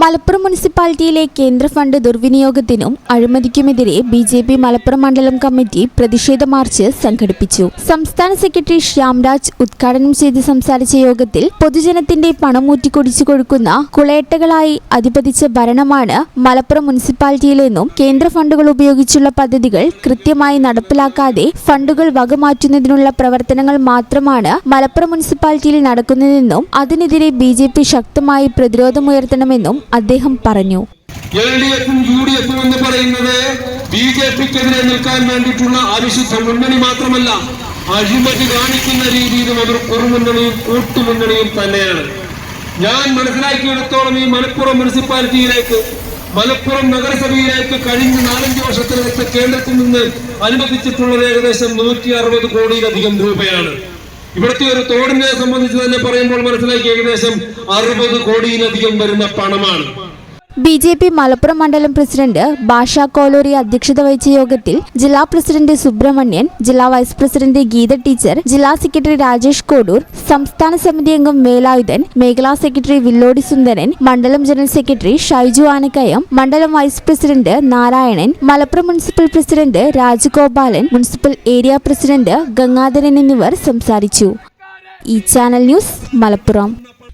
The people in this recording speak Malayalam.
മലപ്പുറം മുനിസിപ്പാലിറ്റിയിലെ കേന്ദ്ര ഫണ്ട് ദുർവിനിയോഗത്തിനും അഴിമതിക്കുമെതിരെ ബി ജെ പി മലപ്പുറം മണ്ഡലം കമ്മിറ്റി പ്രതിഷേധ മാർച്ച് സംഘടിപ്പിച്ചു. സംസ്ഥാന സെക്രട്ടറി ശ്യാംരാജ് ഉദ്ഘാടനം ചെയ്ത് സംസാരിച്ച യോഗത്തിൽ പൊതുജനത്തിന്റെ പണം ഊറ്റിക്കൊടിച്ചു കൊടുക്കുന്ന കുളേട്ടകളായി അധിപതിച്ച ഭരണമാണ് മലപ്പുറം മുനിസിപ്പാലിറ്റിയിലെന്നും കേന്ദ്ര ഫണ്ടുകൾ ഉപയോഗിച്ചുള്ള പദ്ധതികൾ കൃത്യമായി നടപ്പിലാക്കാതെ ഫണ്ടുകൾ വകമാറ്റുന്നതിനുള്ള പ്രവർത്തനങ്ങൾ മാത്രമാണ് മലപ്പുറം മുനിസിപ്പാലിറ്റിയിൽ നടക്കുന്നതെന്നും അതിനെതിരെ ബി ശക്തമായി പ്രതിരോധമുയർത്തണമെന്നും അദ്ദേഹം പറഞ്ഞു. എൽ ഡി എഫും യു ഡി എഫും എന്ന് പറയുന്നത് ബി ജെ പിക്കെതിരെ നിൽക്കാൻ വേണ്ടിയിട്ടുള്ള അവിശുദ്ധ മുന്നണി മാത്രമല്ല അഴിമതി കാണിക്കുന്ന രീതിയിലും അവർ കുറുമുന്നണിയും കൂട്ടുമുന്നണിയും തന്നെയാണ്. ഞാൻ മനസ്സിലാക്കിയെടുത്തോളം ഈ മലപ്പുറം മുനിസിപ്പാലിറ്റിയിലേക്ക് മലപ്പുറം നഗരസഭയിലേക്ക് കഴിഞ്ഞ നാലഞ്ച് വർഷത്തിനകത്ത് കേന്ദ്രത്തിൽ നിന്ന് അനുവദിച്ചിട്ടുള്ളത് ഏകദേശം നൂറ്റി അറുപത് കോടിയിലധികം രൂപയാണ്. ഇവിടുത്തെ ഒരു തോടിനെ സംബന്ധിച്ച് തന്നെ പറയുമ്പോൾ മനസ്സിലാക്കി ഏകദേശം അറുപത് കോടിയിലധികം വരുന്ന പണമാണ്. ബി ജെ പി മലപ്പുറം മണ്ഡലം പ്രസിഡന്റ് ഭാഷ കോലോറി അധ്യക്ഷത വഹിച്ച യോഗത്തിൽ ജില്ലാ പ്രസിഡന്റ് സുബ്രഹ്മണ്യൻ ജില്ലാ വൈസ് പ്രസിഡന്റ് ഗീത ടീച്ചർ ജില്ലാ സെക്രട്ടറി രാജേഷ് കോഡൂർ സംസ്ഥാന സമിതി അംഗം മേലായുധൻ മേഖലാ സെക്രട്ടറി വില്ലോടി സുന്ദരൻ മണ്ഡലം ജനറൽ സെക്രട്ടറി ഷൈജു ആനക്കയം മണ്ഡലം vice president Narayanan Malappuram municipal president Rajagopalan municipal area president Gangadharan എന്നിവർ സംസാരിച്ചു. ഈ channel news Malappuram.